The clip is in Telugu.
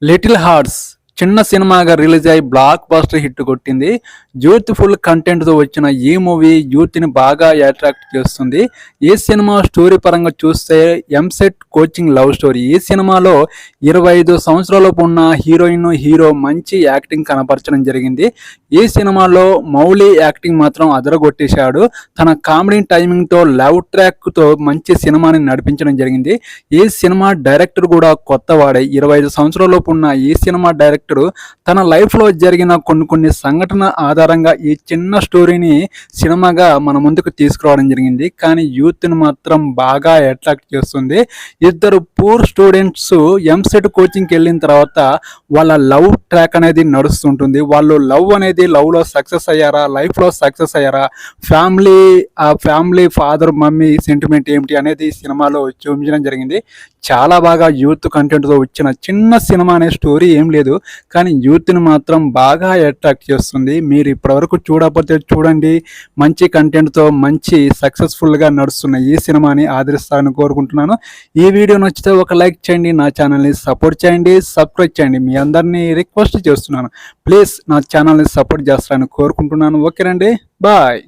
little hearts. చిన్న సినిమాగా రిలీజ్ అయ్యి బ్లాక్ బాస్టర్ హిట్ కొట్టింది. యూత్ఫుల్ ఫుల్ కంటెంట్తో వచ్చిన ఈ మూవీ యూత్ని బాగా అట్రాక్ట్ చేస్తుంది. ఈ సినిమా స్టోరీ పరంగా చూస్తే ఎంసెట్ కోచింగ్ లవ్ స్టోరీ ఈ సినిమాలో ఇరవై ఐదు సంవత్సరాలపు ఉన్న హీరోయిన్ హీరో మంచి యాక్టింగ్ కనపరచడం జరిగింది. ఈ సినిమాలో మౌలి యాక్టింగ్ మాత్రం అదరగొట్టేశాడు. తన కామెడీ టైమింగ్తో లవ్ ట్రాక్తో మంచి సినిమాని నడిపించడం జరిగింది. ఈ సినిమా డైరెక్టర్ కూడా కొత్త వాడే ఇరవై ఐదు సంవత్సరాలలోపు ఉన్న ఈ సినిమా డైరెక్టర్ తన లైఫ్లో జరిగిన కొన్ని కొన్ని సంఘటన ఆధారంగా ఈ చిన్న స్టోరీని సినిమాగా మన ముందుకు తీసుకురావడం జరిగింది. కానీ యూత్ని మాత్రం బాగా అట్రాక్ట్ చేస్తుంది. ఇద్దరు పూర్ స్టూడెంట్స్ ఎంసెట్ కోచింగ్కి వెళ్ళిన తర్వాత వాళ్ళ లవ్ ట్రాక్ అనేది నడుస్తుంటుంది. వాళ్ళు లవ్ అనేది లవ్లో సక్సెస్ అయ్యారా లైఫ్లో సక్సెస్ అయ్యారా ఫ్యామిలీ ఆ ఫ్యామిలీ ఫాదర్ మమ్మీ సెంటిమెంట్ ఏమిటి అనేది సినిమాలో చూపించడం జరిగింది. చాలా బాగా యూత్ కంటెంట్తో వచ్చిన చిన్న సినిమా అనే స్టోరీ ఏం లేదు. కానీ యూత్ని మాత్రం బాగా అట్రాక్ట్ చేస్తుంది. మీరు ఇప్పటివరకు చూడకపోతే చూడండి. మంచి కంటెంట్తో మంచి సక్సెస్ఫుల్గా నడుస్తున్న ఈ సినిమాని ఆదరిస్తారని కోరుకుంటున్నాను. ఈ వీడియో నచ్చితే ఒక లైక్ చేయండి. నా ఛానల్ని సపోర్ట్ చేయండి. సబ్స్క్రైబ్ చేయండి. మీ అందరినీ రిక్వెస్ట్ చేస్తున్నాను. ప్లీజ్ నా ఛానల్ని సపోర్ట్ చేస్తారని కోరుకుంటున్నాను. ఓకేనండి బాయ్.